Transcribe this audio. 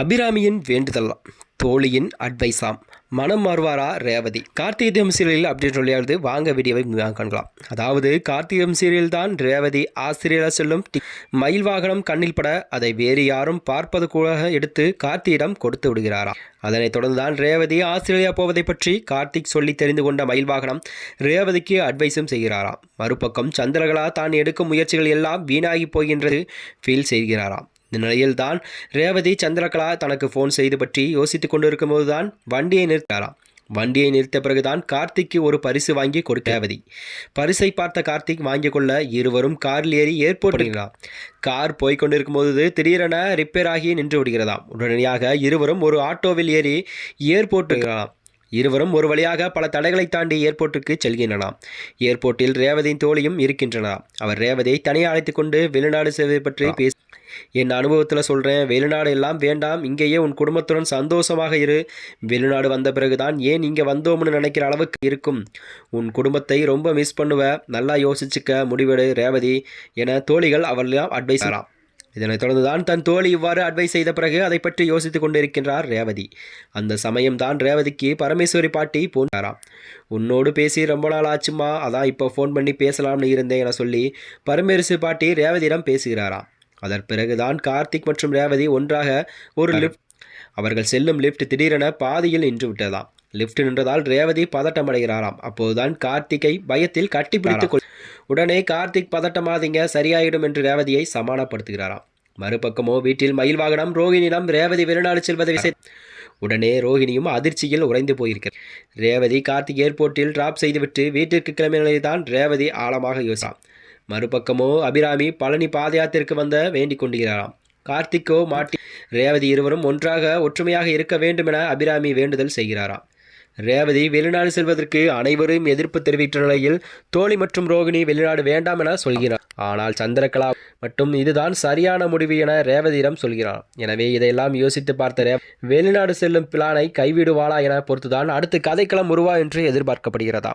அபிராமியின் வேண்டுதல் தோழியின் அட்வைஸாம் மனம் மாறுவாரா ரேவதி? கார்த்திகை தீபம் சீரியல் அப்படின்னு சொல்லியாவது வாங்க வீடியோவை முழுமையாக காணலாம். அதாவது கார்த்திகம் சீரியல் தான் ரேவதி ஆசிரியராக செல்லும் மயில் வாகனம் கண்ணில் பட அதை வேறு யாரும் பார்ப்பது கூட எடுத்து கார்த்தியிடம் கொடுத்து விடுகிறாராம். அதனைத் தொடர்ந்து தான் ரேவதி ஆஸ்திரேலியா போவதை பற்றி கார்த்திக் சொல்லி தெரிந்து கொண்ட மயில் வாகனம் ரேவதிக்கு அட்வைஸும் செய்கிறாராம். மறுபக்கம் சந்திரகலா தான் எடுக்கும் முயற்சிகள் எல்லாம் வீணாகி போகின்றது ஃபீல் செய்கிறாராம். இந்த நிலையில் தான் ரேவதி சந்திரகலா தனக்கு ஃபோன் செய்து பற்றி யோசித்துக் கொண்டிருக்கும் போதுதான் வண்டியை நிறுத்தாராம் வண்டியை நிறுத்த பிறகுதான் கார்த்திக்கு ஒரு பரிசு வாங்கி கொடுக்க ரேவதி. பரிசை பார்த்த கார்த்திக் வாங்கிக் கொள்ள இருவரும் காரில் ஏறி ஏர்போர்ட் வருகிறார் கார் போய்க் கொண்டிருக்கும் போது திடீரென ரிப்பேர் ஆகி நின்று விடுகிறதாம். உடனடியாக இருவரும் ஒரு ஆட்டோவில் ஏறி ஏர்போர்ட் வருகிறாராம் இருவரும் ஒரு வழியாக பல தடைகளை தாண்டி ஏர்போர்ட்டுக்கு செல்கின்றனாம். ஏர்போர்ட்டில் ரேவதியின் தோழியும் இருக்கின்றனாம் அவர் ரேவதியை தனியாக அழைத்துக் கொண்டு வெளிநாடு செல்வதை பற்றி பேச என் அனுபவத்தில் சொல்கிறேன் வெளிநாடு எல்லாம் வேண்டாம் இங்கேயே உன் குடும்பத்துடன் சந்தோஷமாக இரு. வெளிநாடு வந்த பிறகுதான் ஏன் இங்கே வந்தோம்னு நினைக்கிற அளவுக்கு இருக்கும். உன் குடும்பத்தை ரொம்ப மிஸ் பண்ணுவ. நல்லா யோசிச்சுக்க முடிவெடு ரேவதி என தோழிகள் அவர்களாம் அட்வைஸ் தராம் இதனைத் தொடர்ந்து தான் தன் தோழி இவ்வாறு அட்வைஸ் செய்த பிறகு அதை பற்றி யோசித்துக் கொண்டிருக்கின்றார் ரேவதி. அந்த சமயம்தான் ரேவதிக்கு பரமேஸ்வரி பாட்டி போனாராம் உன்னோடு பேசி ரொம்ப நாள் ஆச்சுமா அதான் இப்போ ஃபோன் பண்ணி பேசலாம்னு இருந்தேன் என சொல்லி பரமேஸ்வரி பாட்டி ரேவதியிடம் பேசுகிறாராம். அதன் பிறகுதான் கார்த்திக் மற்றும் ரேவதி ஒன்றாக ஒரு லிஃப்ட் அவர்கள் செல்லும் லிஃப்ட் திடீரென பாதியில் நின்று விட்டதாம். லிஃப்ட் நின்றதால் ரேவதி பதட்டம் அடைகிறாராம் அப்போதுதான் கார்த்திக்கை பயத்தில் கட்டிப்பிடித்துக் கொள் உடனே கார்த்திக் பதட்டமாதீங்க சரியாயிடும் என்று ரேவதியை சமாளப்படுத்துகிறாராம் மறுபக்கமோ வீட்டில் மயில் வாகனம் ரோஹிணியிடம் ரேவதி வெளிநாடு செல்வதை விசை உடனே ரோஹிணியும் அதிர்ச்சியில் உறைந்து போயிருக்கிறார். ரேவதி கார்த்திக் ஏர்போர்ட்டில் டிராப் செய்துவிட்டு வீட்டிற்கு கிளம்பிய ரேவதி ஆழமாக யோசித்தார் மறுபக்கமோ அபிராமி பழனி பாதயாத்திற்கு வந்த வேண்டிக் கொண்டுகிறாராம் கார்த்திக்கோ மாட்டி ரேவதி இருவரும் ஒன்றாக ஒற்றுமையாக இருக்க வேண்டும் என அபிராமி வேண்டுதல் செய்கிறாராம். ரேவதி வெளிநாடு செல்வதற்கு அனைவரும் எதிர்ப்பு தெரிவித்த நிலையில் தோழி மற்றும் ரோகிணி வெளிநாடு வேண்டாம் என சொல்கிறார். ஆனால் சந்திரகலா மட்டும் இதுதான் சரியான முடிவு என ரேவதியிடம் சொல்கிறார். எனவே இதையெல்லாம் யோசித்து பார்த்த ரே வெளிநாடு செல்லும் பிளானை கைவிடுவாளா என பொறுத்துதான் அடுத்து கதைக்களம் உருவா என்று எதிர்பார்க்கப்படுகிறதா